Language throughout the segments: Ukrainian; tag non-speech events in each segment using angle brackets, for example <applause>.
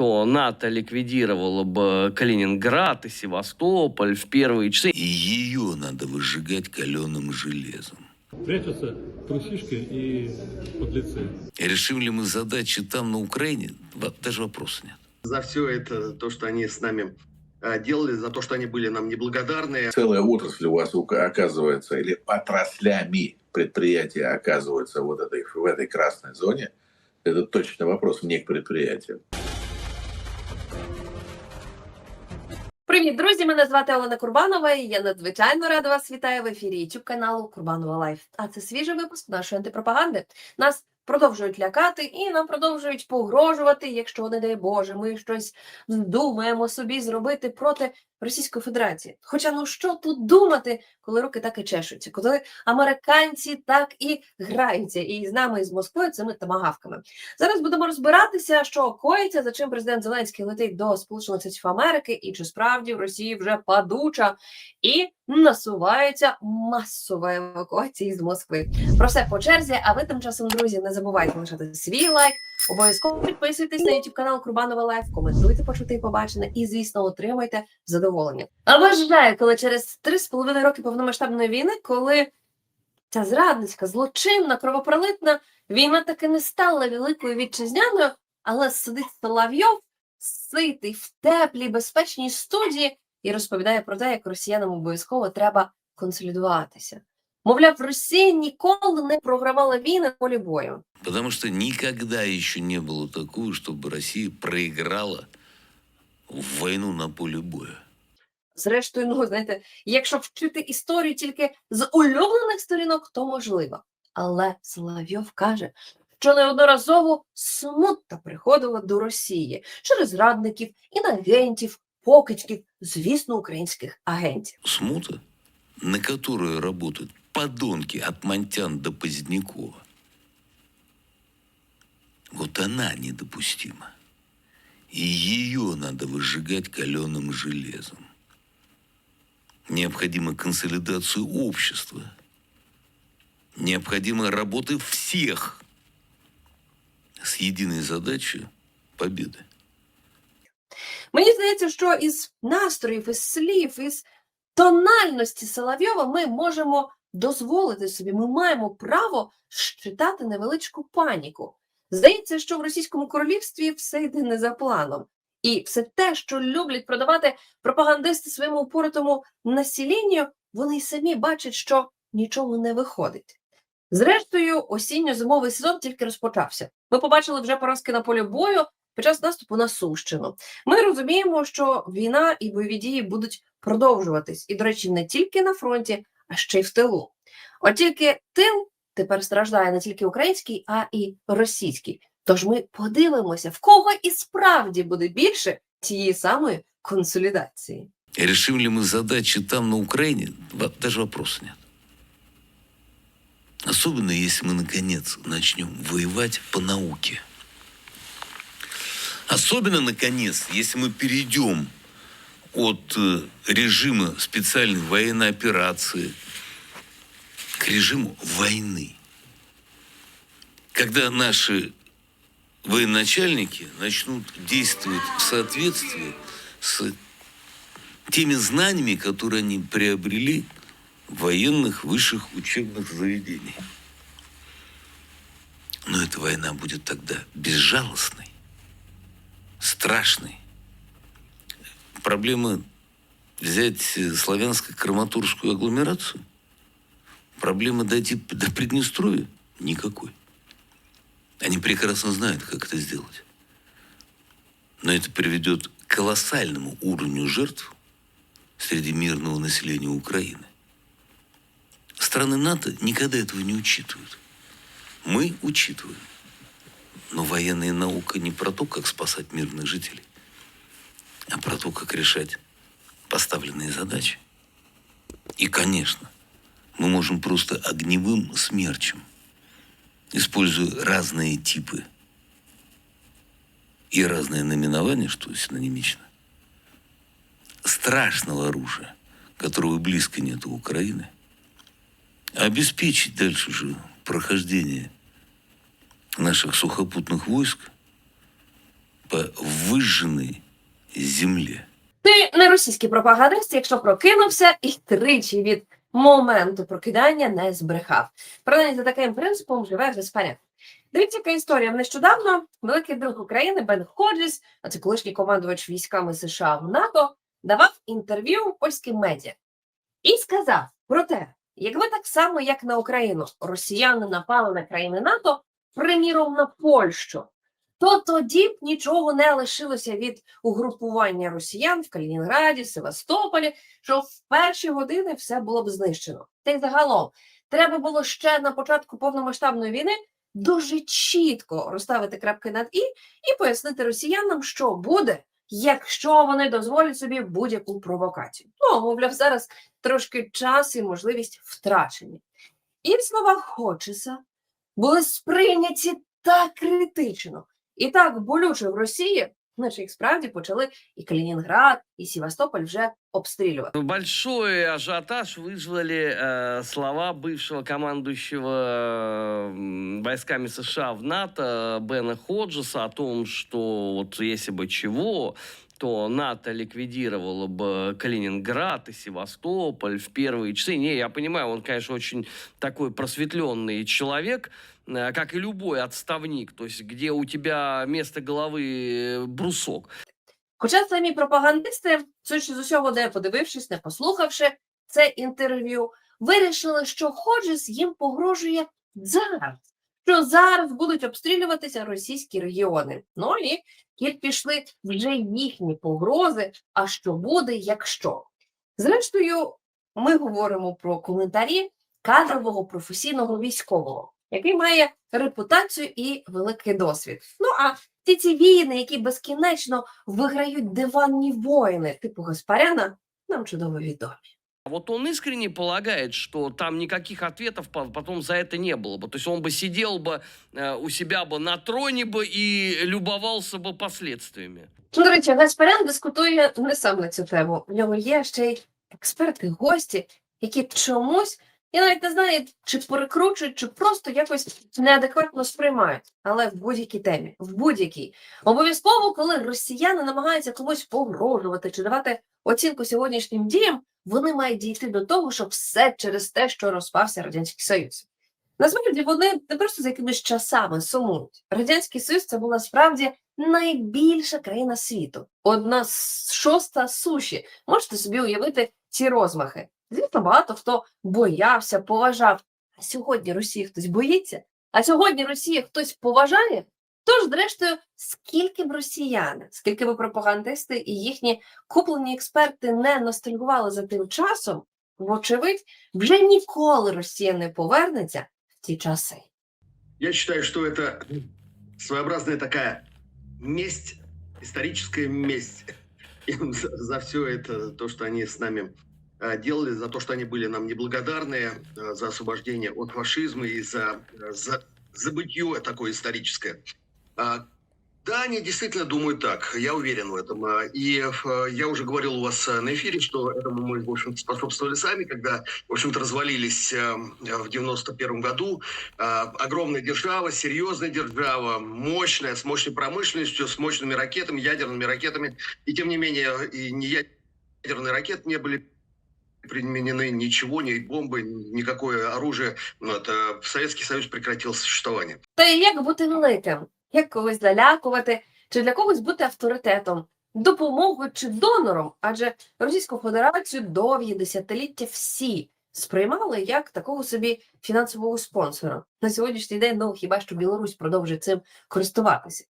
что НАТО ликвидировало бы Калининград и Севастополь в первые часы. И ее надо выжигать каленым железом. Прячутся трусишки и подлецы. И решим ли мы задачи там, на Украине, даже вопроса нет. за все это, то, что они с нами э, делали, за то, что они были нам неблагодарны. целая отрасль у вас оказывается, или отраслями предприятия оказываются вот этой, в этой красной зоне, это точно вопрос не к предприятию. Привіт, друзі! Мене звати Олена Курбанова. і Я надзвичайно рада вас вітаю в ефірі YouTube каналу Курбанова Лайф. А це свіжий випуск нашої антипропаганди. Нас продовжують лякати і нам продовжують погрожувати, якщо, не дай Боже, ми щось думаємо собі зробити проти Російської Федерації. Хоча ну що тут думати, коли руки так і чешуться, коли американці так і граються, і з нами, і з Москвою цими тамагавками. Зараз будемо розбиратися, що коїться, за чим президент Зеленський летить до Сполучених Штатів Америки, і чи справді в Росії вже падуча і насувається масова евакуація з Москви. Про все по черзі. А ви тим часом, друзі, не забувайте лишати свій лайк. Обов'язково підписуйтесь на YouTube канал Курбанова Лайф, коментуйте, почути і побачене, і звісно, отримуйте задоволення. А вважаю, коли через три з половиною роки повномасштабної війни, коли ця зрадницька, злочинна, кровопролитна війна таки не стала великою вітчизняною, але сидить Соловйов, ситий в теплій, безпечній студії і розповідає про те, як росіянам обов'язково треба консолідуватися. Мовляв, Росія ніколи не програвала війни полі бою. Потому что никогда еще не было такого, чтобы Россия проиграла в войну на поле боя. Зрештою, ну знаєте, якщо вчити історію тільки з улюблених сторінок, то можливо. Але Соловйов каже, що неодноразово смутта приходила до Росії через радників, інагентів, покидьків, звісно, українських агентів. Смута, на которую работают подонки от Монтян до Позднякова, вот она недопустима. И ее надо выжигать каленым железом. Необходима консолидация общества. Необходима работа всех с единой задачей победы. Мені здається, що із настроїв, із слів, із тональності Соловйова ми можемо дозволити собі, ми маємо право щитати невеличку паніку. Здається, що в російському королівстві все йде не за планом. І все те, що люблять продавати пропагандисти своєму упоротому населенню, вони й самі бачать, що нічого не виходить. Зрештою, осінньо-зимовий сезон тільки розпочався. Ми побачили вже поразки на полі бою під час наступу на Сумщину. Ми розуміємо, що війна і бойові дії будуть продовжуватись, і, до речі, не тільки на фронті, а ще й в тилу. От тільки тил тепер страждає не тільки український, а і російський. Тож ми подивимося, в кого і справді буде більше тієї самої консолідації. И решим ли мы задачи там, на Украине, Во- даже вопроса нет. Особенно, если мы, наконец, начнем воевать по науке. Особенно, наконец, если мы перейдем от э, режима специальной военной операции к режиму войны. Когда наши военачальники начнут действовать в соответствии с теми знаниями, которые они приобрели в военных высших учебных заведениях. Но эта война будет тогда безжалостной, страшной. Проблема взять э, славянско-краматорскую агломерацию, проблема дойти до Приднестровья никакой. Они прекрасно знают, как это сделать. Но это приведет к колоссальному уровню жертв среди мирного населения Украины. Страны НАТО никогда этого не учитывают. Мы учитываем. Но военная наука не про то, как спасать мирных жителей, а про то, как решать поставленные задачи. И, конечно, мы можем просто огневым смерчем, используя разные типы и разные наименования, что синонимично, страшного оружия, которого близко нет у Украины, обеспечить дальше же прохождение наших сухопутных войск по выжженной земле. Ти не російський пропагандист, якщо прокинувся і тричі від моменту прокидання не збрехав. Принаймні за таким принципом живе Гаспарян. Дивіться, яка історія. Нещодавно великий друг України Бен Ходжес, а це колишній командувач військами США в НАТО, давав інтерв'ю польським медіа і сказав про те, якби так само, як на Україну, росіяни напали на країни НАТО, приміром на Польщу, то тоді б нічого не лишилося від угрупування росіян в Калінінграді, Севастополі, що в перші години все було б знищено. Та й загалом треба було ще на початку повномасштабної війни дуже чітко розставити крапки над і і пояснити росіянам, що буде, якщо вони дозволять собі будь-яку провокацію. Ну, мовляв, зараз трошки час і можливість втрачені. І слова Хочеса були сприйняті так критично і так болюче в Росії, наче їх справді почали і Калінінград, і Севастополь вже обстрілювати. Большой ажиотаж вызвали э, слова бывшего командующего э, м, войсками США в НАТО Бена Ходжеса о том, что вот если бы чего, то НАТО ликвидировало бы Калининград и Севастополь в первые часы. Не, я понимаю, он, конечно, очень такой просветленный человек, э, как и любой отставник, то есть где у тебя вместо головы э, брусок. Хоча самі пропагандисти, судячи з усього, не подивившись, не послухавши це інтерв'ю, вирішили, що Ходжес їм погрожує зараз, що зараз будуть обстрілюватися російські регіони. Ну і тут пішли вже їхні погрози. А що буде, якщо? Зрештою, ми говоримо про коментарі кадрового професійного військового, який має репутацію і великий досвід. Ну а ті ці війни, які безкінечно виграють диванні воїни, типу Гаспаряна, нам чудово відомі. А Вот он искренне полагает, что там никаких ответов по- потом за это не было бы. То есть он бы сидел бы э, у себя бы на троне бы и любовался бы последствиями. Ну, До речі, Гаспарян дискутує не сам на цю тему. В нього є ще й експерти, гості, які чомусь, я навіть не знаю, чи перекручують, чи просто якось неадекватно сприймають. Але в будь-якій темі, в будь-якій. Обов'язково, коли росіяни намагаються комусь погрожувати чи давати оцінку сьогоднішнім діям, вони мають дійти до того, що все через те, що розпався Радянський Союз. Насправді вони не просто за якимись часами сумують. Радянський Союз це була справді найбільша країна світу, одна з шоста суші. Можете собі уявити ці розмахи. Звісно, багато хто боявся, поважав. А сьогодні Росії хтось боїться, а сьогодні Росії хтось поважає. Тож, зрештою, скільки б росіяни, скільки б пропагандисти і їхні куплені експерти не ностальгували за тим часом, вочевидь, вже ніколи Росія не повернеться в ті часи. Я считаю, что это своеобразная такая месть, историческая месть <laughs> им за, за все это, то, что они с нами э, Делали, за то, что они были нам неблагодарны, э, за освобождение от фашизма и за, за забытье такое историческое. А, Да, они действительно думают так, я уверен в этом. А, И я уже говорил у вас на эфире, что этому мы, в общем способствовали сами, когда, в общем-то, развалились в 91 году. А, Огромная держава, серьезная держава, мощная, с мощной промышленностью, с мощными ракетами, ядерными ракетами. И тем не менее, и не ядерные ракеты не были применены ничего, ни бомбы, никакое оружие. Вот, э, Советский Союз прекратил существование. Та й як бути великим, як когось залякувати, чи для когось бути авторитетом, допомогою чи донором, адже Російську Федерацію довгі десятиліття всі сприймали як такого собі фінансового спонсора. На сьогоднішній день ну хіба що Білорусь продовжує цим користуватися.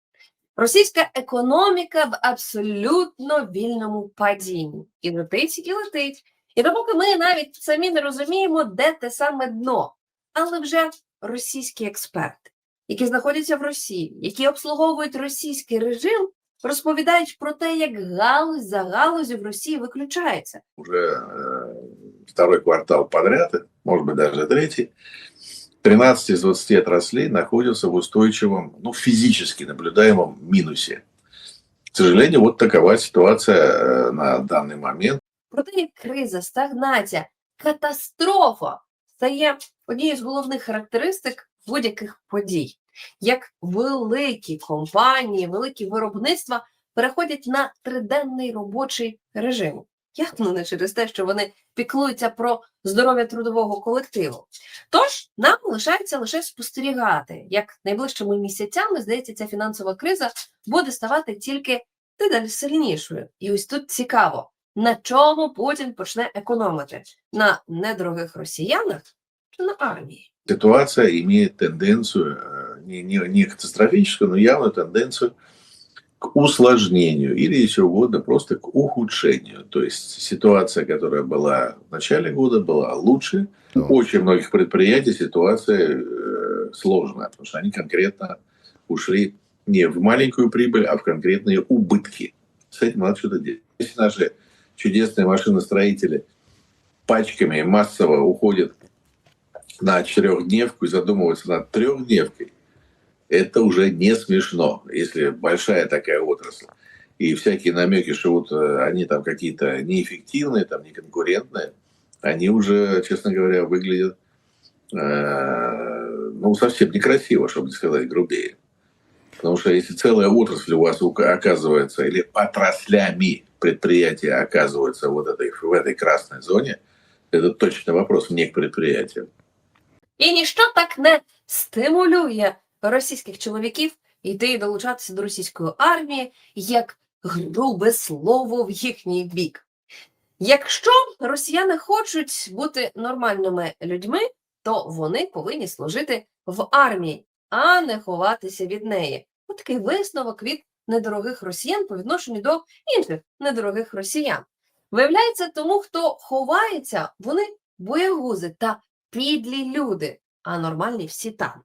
Російська економіка в абсолютно вільному падінні і летить, і летить. І допоки ми навіть самі не розуміємо, де те саме дно, але вже російські експерти які знаходяться в Росії, які обслуговують російський режим, розповідають про те, як галузь за галузю в Росії виключається. уже э, второй квартал подряд, может быть даже третий, 13 из 20 отраслей находятся в устойчивом, ну, физически наблюдаемом минусе. К сожалению, вот такова ситуация э, на данный момент. Про те, як криза, стагнація, катастрофа стає однією з головних характеристик будь-яких подій. як великі компанії, великі виробництва переходять на триденний робочий режим. Явно не через те, що вони піклуються про здоров'я трудового колективу. Тож нам лишається лише спостерігати, як найближчими місяцями, здається, ця фінансова криза буде ставати тільки дедалі сильнішою. І ось тут цікаво, на чому Путін почне економити? На недорогих росіянах чи на армії? Ситуация имеет тенденцию, э, не, не, не катастрофическую, но явную тенденцию к усложнению или, если угодно, просто к ухудшению. То есть ситуация, которая была в начале года, была лучше. У очень многих предприятий ситуация э, сложная, потому что они конкретно ушли не в маленькую прибыль, а в конкретные убытки. С этим надо что-то делать. Если наши чудесные машиностроители пачками массово уходят на четырехдневку и задумываются над трехдневкой, это уже не смешно, если большая такая отрасль. И всякие намеки, что вот э, они там какие-то неэффективные, там неконкурентные, они уже, честно говоря, выглядят э, ну, совсем некрасиво, чтобы не сказать грубее. Потому что если целая отрасль у вас оказывается, или отраслями предприятия оказываются вот этой, в этой красной зоне, это точно вопрос не к предприятиям. І ніщо так не стимулює російських чоловіків йти і долучатися до російської армії, як грубе слово в їхній бік. Якщо росіяни хочуть бути нормальними людьми, то вони повинні служити в армії, а не ховатися від неї. Ось такий висновок від недорогих росіян по відношенню до інших недорогих росіян. Виявляється, тому, хто ховається, вони боягузи та підлі люди, а нормальні всі там.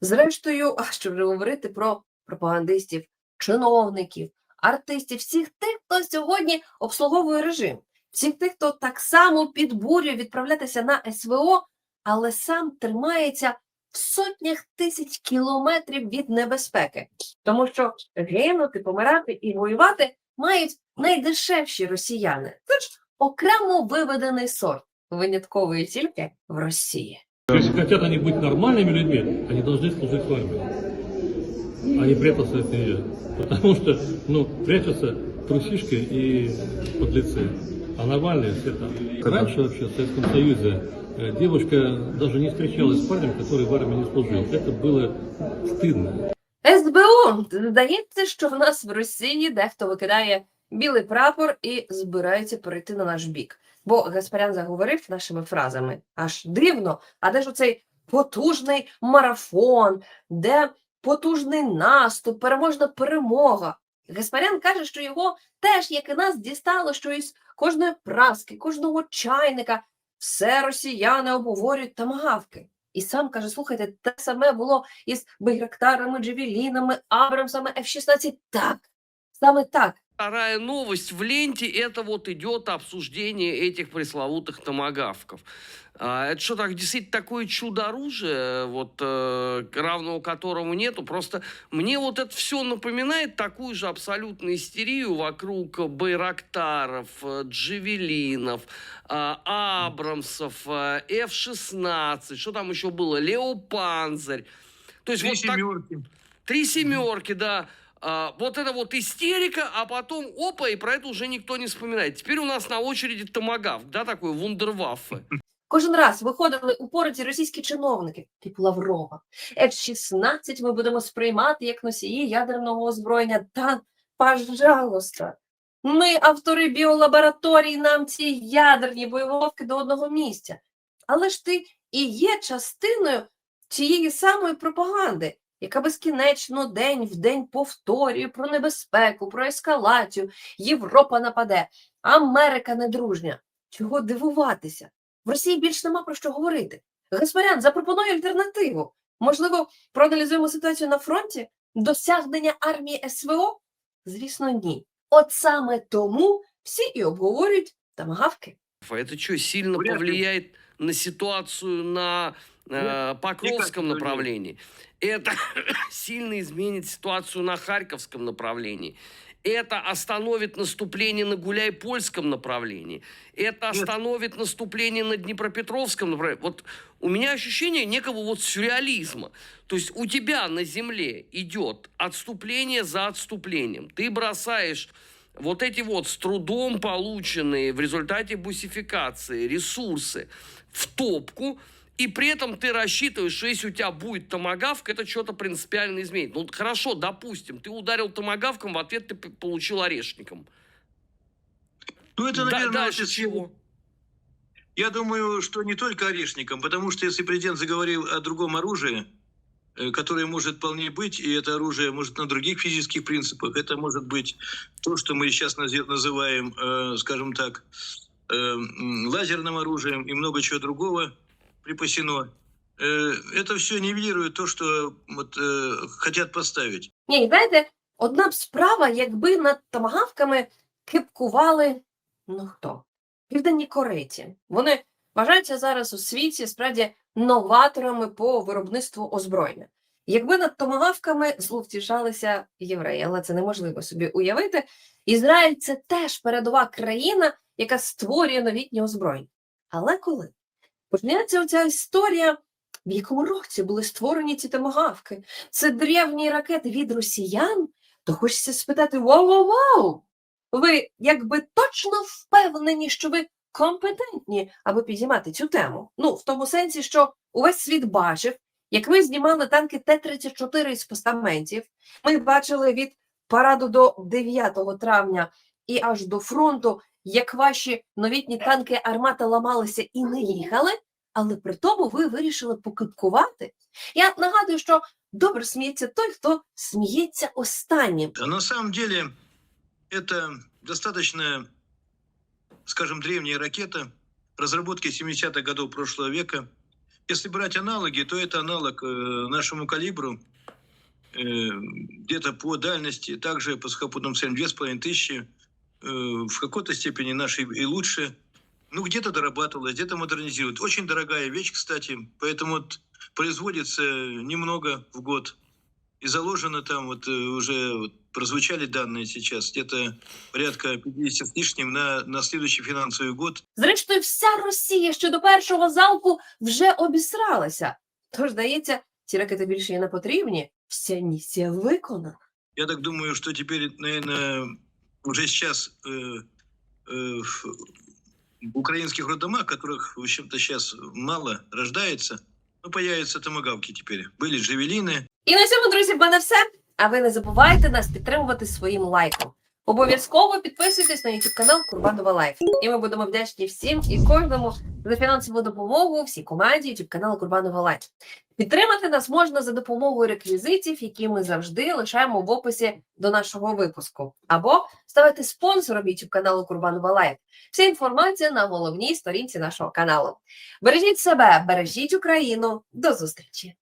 Зрештою, а що вже говорити про пропагандистів, чиновників, артистів, всіх тих, хто сьогодні обслуговує режим, всіх тих, хто так само підбурює відправлятися на СВО, але сам тримається в сотнях тисяч кілометрів від небезпеки, тому що гинути, помирати і воювати мають найдешевші росіяни. Це ж окремо виведений сорт, винятковий тільки в Росії. Если хотят они быть нормальными людьми, они должны служить в армии. А не прятаться от нее. Потому что, ну, прячутся трусишки и подлецы. А Навальный все там. Раньше вообще в Советском Союзе э, девушка даже не встречалась с парнем, который в армии не служил. Это было стыдно. СБУ здається, що в нас в Росії дехто викидає білий прапор і збирається перейти на наш бік. Бо Гаспарян заговорив нашими фразами. Аж дивно, а де ж оцей потужний марафон, де потужний наступ, переможна перемога. Гаспарян каже, що його теж, як і нас, дістало, що із кожної праски, кожного чайника все росіяни обговорюють тамагавки. І сам каже: слухайте, те саме було із Байрактарами, Джевелінами, Абрамсами, F-16. Так, саме так. Вторая новость в ленте, это вот идет обсуждение этих пресловутых томагавков. А, Это что, так, действительно такое чудо-оружие, вот, э, равного которому нету? Просто мне вот это все напоминает такую же абсолютную истерию вокруг Байрактаров, э, Джевелинов, а, Абрамсов, э, F-16, что там еще было, Леопанзарь. То есть вот так- Три семерки, да. А, вот это вот истерика, а потом опа, и про это уже никто не вспоминает. Теперь у нас на очереди томагавк, да, такой вундерваффе. Кожен раз виходили у пороті російські чиновники, типу Лаврова. F-16 ми будемо сприймати як носії ядерного озброєння. Та, пожалуйста. Ми, автори біолабораторій, нам ці ядерні боєголовки до одного місця. Але ж ти і є частиною цієї самої пропаганди, яка безкінечно день в день повторює про небезпеку, про ескалацію. Європа нападе, Америка недружня. Чого дивуватися? В Росії більш нема про що говорити. Гаспарян, запропонує альтернативу. Можливо, проаналізуємо ситуацію на фронті? Досягнення армії СВО? Звісно, ні. От саме тому всі і обговорюють тамагавки. Это что, сильно повлияет на ситуацию на э, Покровском не направлении? Это <coughs> сильно изменит ситуацию на Харьковском направлении? Это остановит наступление на Гуляй-Польском направлении. Это Нет. остановит наступление на Днепропетровском направлении. Вот у меня ощущение некого вот сюрреализма. То есть у тебя на земле идет отступление за отступлением. Ты бросаешь вот эти вот с трудом полученные в результате бусификации ресурсы в топку, и при этом ты рассчитываешь, что если у тебя будет томагавк, это что-то принципиально изменит. Ну, хорошо, допустим, ты ударил томагавком, в ответ ты получил орешником. Ну, это, Да- наверное, дальше вот из- чего? Я думаю, что не только орешником, потому что если президент заговорил о другом оружии, э, которое может вполне быть, и это оружие может на других физических принципах, это может быть то, что мы сейчас называем, э, скажем так, э, лазерным оружием и много чего другого припасено. Э, Это все нивелирует то, что вот, э, хотят поставить. Ні, і знаєте, одна б справа, якби над томагавками кипкували, ну хто? Південні корейці. Вони вважаються зараз у світі справді новаторами по виробництву озброєння. Якби над томагавками зловтішалися євреї, але це неможливо собі уявити. Ізраїль це теж передова країна, яка створює новітні озброєння. Але коли Почнеться оця історія, в якому році були створені ці томагавки? це древні ракети від росіян, то хочеться спитати: вау-вау-вау! Ви якби точно впевнені, що ви компетентні, аби підіймати цю тему? Ну, в тому сенсі, що увесь світ бачив, як ви знімали танки Т-34 із постаментів. Ми бачили від параду до 9 травня і аж до фронту, як ваші новітні танки армата ламалися і не їхали, але при тому ви вирішили покипкувати. Я нагадую, що добре сміється той, хто сміється останнім. А на самом деле это достаточно, скажем, древняя ракета разработки 70-х годов прошлого века. Если брать аналоги, то это аналог э, нашему калибру, э, где-то по дальности, также по сухопутным целям 2500, э, в какой-то степени наши и лучше. Ну, где-то дорабатывалось, где-то модернизируют. Очень дорогая вещь, кстати, поэтому вот производится немного в год. И заложено там вот э, уже вот прозвучали данные сейчас, где-то порядка 50 с лишним на, на следующий финансовый год. Зрештою, вся Росія ще до першого залпу вже обісралася. Тож, здається, ці ракети більше і не потрібні. Вся місія виконана. Я так думаю, что теперь, наверное, уже сейчас э, э, в в украинских роддомах, которых, в общем-то, сейчас мало рождается, ну, появятся томогавки теперь. Были джавелины, І на цьому, друзі, в мене все. А ви не забувайте нас підтримувати своїм лайком. Обов'язково підписуйтесь на YouTube канал Курбанова Лайф. І ми будемо вдячні всім і кожному за фінансову допомогу всій команді YouTube каналу Курбанова Лайф. Підтримати нас можна за допомогою реквізитів, які ми завжди лишаємо в описі до нашого випуску, або ставити спонсором YouTube каналу Курбанова Лайф. Вся інформація на головній сторінці нашого каналу. Бережіть себе, бережіть Україну. До зустрічі!